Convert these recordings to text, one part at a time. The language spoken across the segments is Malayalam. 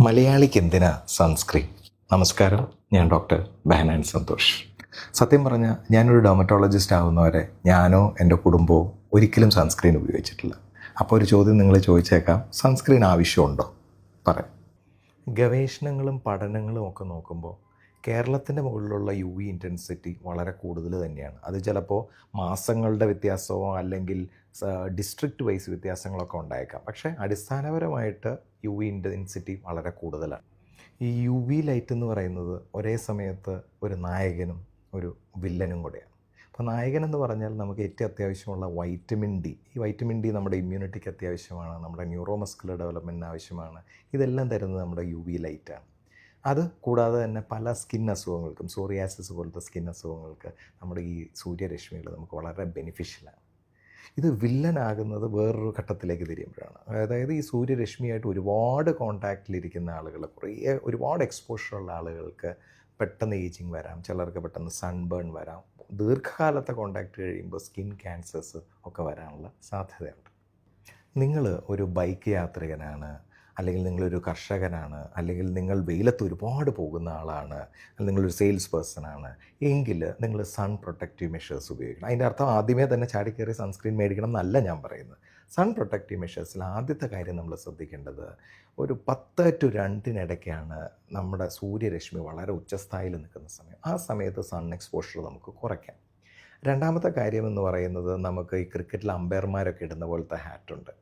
മലയാളിക്ക് എന്തിനാ സൺസ്ക്രീൻ? നമസ്കാരം ഞാൻ ഡോക്ടർ ബഹനാൻ സന്തോഷ്. സത്യം പറഞ്ഞാൽ ഞാനൊരു ഡോമറ്റോളജിസ്റ്റ് ആവുന്നവരെ ഞാനോ എന്റെ കുടുംബമോ ഒരിക്കലും സൺസ്ക്രീൻ ഉപയോഗിച്ചിട്ടില്ല. അപ്പോൾ ഒരു ചോദ്യം നിങ്ങൾ ചോദിച്ചേക്കാം സൺസ്ക്രീൻ ആവശ്യമുണ്ടോ? പറയാം. ഗവേഷണങ്ങളും പഠനങ്ങളും ഒക്കെ നോക്കുമ്പോൾ കേരളത്തിന്റെ മുകളിലുള്ള യു വി ഇന്റൻസിറ്റി വളരെ കൂടുതൽ തന്നെയാണ്. അത് ചിലപ്പോൾ മാസങ്ങളുടെ വ്യത്യാസമോ അല്ലെങ്കിൽ ഡിസ്ട്രിക്റ്റ് വൈസ് വ്യത്യാസങ്ങളൊക്കെ ഉണ്ടായേക്കാം. പക്ഷേ അടിസ്ഥാനപരമായിട്ട് യു വി ഇന്റൻസിറ്റി വളരെ കൂടുതലാണ്. ഈ യു വി ലൈറ്റ് എന്ന് പറയുന്നത് ഒരേ സമയത്ത് ഒരു നായകനും ഒരു വില്ലനും കൂടെയാണ്. അപ്പോൾ നായകൻ എന്ന് പറഞ്ഞാൽ നമുക്ക് ഏറ്റവും അത്യാവശ്യമുള്ള വൈറ്റമിൻ ഡി. ഈ വൈറ്റമിൻ ഡി നമ്മുടെ ഇമ്മ്യൂണിറ്റിക്ക് അത്യാവശ്യമാണ് നമ്മുടെ ന്യൂറോ മസ്കുലർ ഡെവലപ്മെന്റിന് ആവശ്യമാണ്. ഇതെല്ലാം തരുന്നത് നമ്മുടെ യു വി ലൈറ്റാണ്. അത് കൂടാതെ തന്നെ പല സ്കിൻ അസുഖങ്ങൾക്കും സോറിയാസിസ് പോലത്തെ സ്കിൻ അസുഖങ്ങൾക്ക് നമ്മുടെ ഈ സൂര്യരശ്മികൾ നമുക്ക് വളരെ ബെനിഫിഷ്യലാണ് ഇത് വില്ലനാകുന്നത് വേറൊരു ഘട്ടത്തിലേക്ക് തിരിയുമ്പോഴാണ്. അതായത് ഈ സൂര്യരശ്മിയായിട്ട് ഒരുപാട് കോണ്ടാക്റ്റിലിരിക്കുന്ന ആളുകൾ കുറേ ഒരുപാട് എക്സ്പോഷറുള്ള ആളുകൾക്ക് പെട്ടെന്ന് ഏജിങ് വരാം. ചിലർക്ക് പെട്ടെന്ന് സൺബേൺ വരാം. ദീർഘകാലത്തെ കോണ്ടാക്റ്റ് കഴിയുമ്പോൾ സ്കിൻ ക്യാൻസേഴ്സ് ഒക്കെ വരാനുള്ള സാധ്യതയുണ്ട്. നിങ്ങൾ ഒരു ബൈക്ക് യാത്രികനാണ്. അല്ലെങ്കിൽ നിങ്ങളൊരു കർഷകനാണ് അല്ലെങ്കിൽ നിങ്ങൾ വെയിലത്ത് ഒരുപാട് പോകുന്ന ആളാണ് അല്ലെങ്കിൽ നിങ്ങളൊരു സെയിൽസ് പേഴ്സൺ ആണ് എങ്കിൽ നിങ്ങൾ സൺ പ്രൊട്ടക്റ്റീവ് മെഷേഴ്സ് ഉപയോഗിക്കണം. അതിന്റെ അർത്ഥം ആദ്യമേ തന്നെ ചാടിക്കയറി സൺസ്ക്രീൻ മേടിക്കണം എന്നല്ല ഞാൻ പറയുന്നത്. സൺ പ്രൊട്ടക്റ്റീവ് മെഷേഴ്സിൽ ആദ്യത്തെ കാര്യം നമ്മൾ ശ്രദ്ധിക്കേണ്ടത് ഒരു പത്ത് ടു രണ്ടിനിടയ്ക്കാണ് നമ്മുടെ സൂര്യരശ്മി വളരെ ഉച്ചസ്ഥായിൽ നിൽക്കുന്ന സമയം. ആ സമയത്ത് സൺ എക്സ്പോഷർ നമുക്ക് കുറയ്ക്കാം. രണ്ടാമത്തെ കാര്യം എന്ന് പറയുന്നത് നമുക്ക് ഈ ക്രിക്കറ്റിൽ അമ്പയർമാരൊക്കെ ഇടുന്ന പോലത്തെ ഹാറ്റുണ്ട്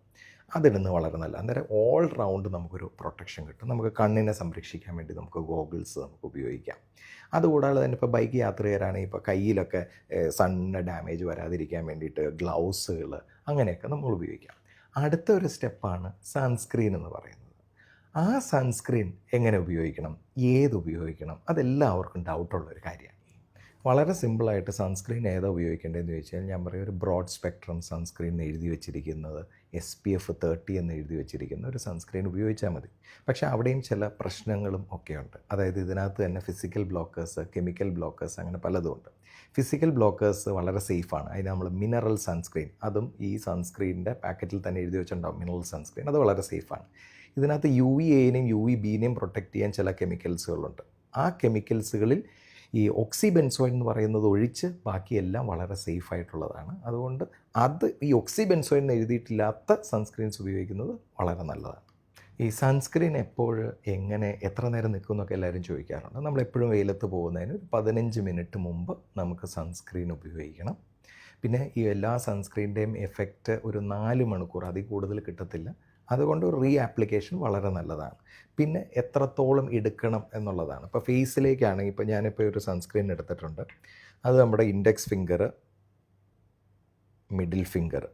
അതിടുന്നത് വളരെ നല്ല അന്നേരം ഓൾ റൗണ്ട് നമുക്കൊരു പ്രൊട്ടക്ഷൻ കിട്ടും. നമുക്ക് കണ്ണിനെ സംരക്ഷിക്കാൻ വേണ്ടി നമുക്ക് ഗോഗിൾസ് നമുക്ക് ഉപയോഗിക്കാം. അതുകൂടാതെ തന്നെ ഇപ്പോൾ ബൈക്ക് യാത്ര ചെയ്യാനാണെങ്കിൽ ഇപ്പോൾ കയ്യിലൊക്കെ സണ്ണിന് ഡാമേജ് വരാതിരിക്കാൻ വേണ്ടിയിട്ട് ഗ്ലൗസുകൾ അങ്ങനെയൊക്കെ നമ്മൾ ഉപയോഗിക്കാം. അടുത്ത ഒരു സ്റ്റെപ്പാണ് സൺസ്ക്രീൻ എന്ന് പറയുന്നത്. ആ സൺസ്ക്രീൻ എങ്ങനെ ഉപയോഗിക്കണം? ഏത് ഉപയോഗിക്കണം? അതെല്ലാവർക്കും ഡൗട്ടുള്ളൊരു കാര്യമാണ്. വളരെ സിമ്പിളായിട്ട് സൺസ്ക്രീൻ ഏതാ ഉപയോഗിക്കേണ്ടതെന്ന് ചോദിച്ചാൽ ഞാൻ പറയും ഒരു ബ്രോഡ് സ്പെക്ട്രം സൺസ്ക്രീൻ എന്ന് എഴുതി വെച്ചിരിക്കുന്നത് എസ് പി എഫ് തേർട്ടി എന്ന് എഴുതി വെച്ചിരിക്കുന്ന ഒരു സൺസ്ക്രീൻ ഉപയോഗിച്ചാൽ മതി. പക്ഷേ അവിടെയും ചില പ്രശ്നങ്ങളും ഒക്കെയുണ്ട്. അതായത് ഇതിനകത്ത് തന്നെ ഫിസിക്കൽ ബ്ലോക്കേഴ്സ് കെമിക്കൽ ബ്ലോക്കേഴ്സ് അങ്ങനെ പലതുമുണ്ട് ഫിസിക്കൽ ബ്ലോക്കേഴ്സ് വളരെ സേഫാണ് അതിന് നമ്മൾ മിനറൽ സൺസ്ക്രീൻ അതും ഈ സൺസ്ക്രീനിന്റെ പാക്കറ്റിൽ തന്നെ എഴുതി വെച്ചിട്ടുണ്ടാവും മിനറൽ സൺസ്ക്രീൻ അത് വളരെ സേഫാണ് ഇതിനകത്ത് യു വി എനെയും യു വി ബിനെയും പ്രൊട്ടക്റ്റ് ചെയ്യാൻ ചില കെമിക്കൽസുകളുണ്ട് ആ കെമിക്കൽസുകളിൽ ഈ ഓക്സിബെൻസോയിൻ എന്ന് പറയുന്നത് ഒഴിച്ച് ബാക്കിയെല്ലാം വളരെ സേഫ് ആയിട്ടുള്ളതാണ് അതുകൊണ്ട് അത് ഈ ഓക്സിബെൻസോയിൻ എഴുതിയിട്ടില്ലാത്ത സൺസ്ക്രീൻസ് ഉപയോഗിക്കുന്നത് വളരെ നല്ലതാണ്. ഈ സൺസ്ക്രീൻ എപ്പോൾ എങ്ങനെ എത്ര നേരം നിൽക്കും എന്നൊക്കെ എല്ലാവരും ചോദിക്കാറുണ്ട്. നമ്മളെപ്പോഴും വെയിലത്ത് പോകുന്നതിന് ഒരു പതിനഞ്ച് മിനിറ്റ് മുമ്പ് നമുക്ക് സൺസ്ക്രീൻ ഉപയോഗിക്കണം. പിന്നെ ഈ എല്ലാ സൺസ്ക്രീന്റെയും എഫക്റ്റ് ഒരു നാല് മണിക്കൂർ അതിൽ കൂടുതൽ കിട്ടത്തില്ല. അതുകൊണ്ട് റീ ആപ്ലിക്കേഷൻ വളരെ നല്ലതാണ്. പിന്നെ എത്രത്തോളം എടുക്കണം എന്നുള്ളതാണ്. ഇപ്പോൾ ഫേസിലേക്കാണെങ്കിൽ ഇപ്പോൾ ഞാനിപ്പോൾ ഒരു സൺസ്ക്രീൻ എടുത്തിട്ടുണ്ട്. അത് നമ്മുടെ index finger middle finger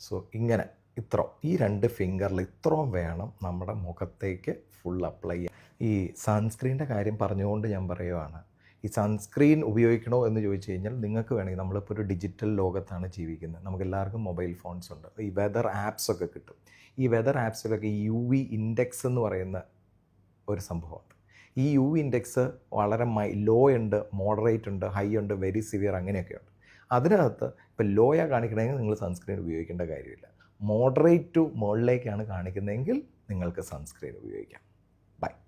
so ഇങ്ങനെ. ഇത്ര. ഈ രണ്ട് ഫിംഗറിൽ ഇത്രയും വേണം നമ്മുടെ മുഖത്തേക്ക് ഫുൾ അപ്ലൈ ചെയ്യാൻ. ഈ സൺസ്ക്രീന്റെ കാര്യം പറഞ്ഞുകൊണ്ട് ഞാൻ പറയുവാണ്. ഈ സൺസ്ക്രീൻ ഉപയോഗിക്കണോ എന്ന് ചോദിച്ചു കഴിഞ്ഞാൽ നിങ്ങൾക്ക് വേണമെങ്കിൽ നമ്മളിപ്പോൾ ഒരു ഡിജിറ്റൽ ലോകത്താണ് ജീവിക്കുന്നത്. നമുക്ക് എല്ലാവർക്കും മൊബൈൽ ഫോൺസ് ഉണ്ട്. ഈ വെതർ ആപ്സ് ഒക്കെ കിട്ടും. ഈ വെതർ ആപ്സിലൊക്കെ യു വി ഇൻഡെക്സ് എന്ന് പറയുന്ന ഒരു സംഭവമുണ്ട്. ഈ യു വി ഇൻഡെക്സ് വളരെ മൈ ലോ ഉണ്ട് മോഡറേറ്റ് ഉണ്ട് ഹൈ ഉണ്ട് വെരി സിവിയർ അങ്ങനെയൊക്കെ ഉണ്ട് അതിനകത്ത് ഇപ്പോൾ ലോയാണ് കാണിക്കണമെങ്കിൽ നിങ്ങൾ സൺസ്ക്രീൻ ഉപയോഗിക്കേണ്ട കാര്യമില്ല. മോഡറേറ്റ് ടു മുകളിലേക്കാണ് കാണിക്കുന്നതെങ്കിൽ നിങ്ങൾക്ക് സൺസ്ക്രീൻ ഉപയോഗിക്കാം.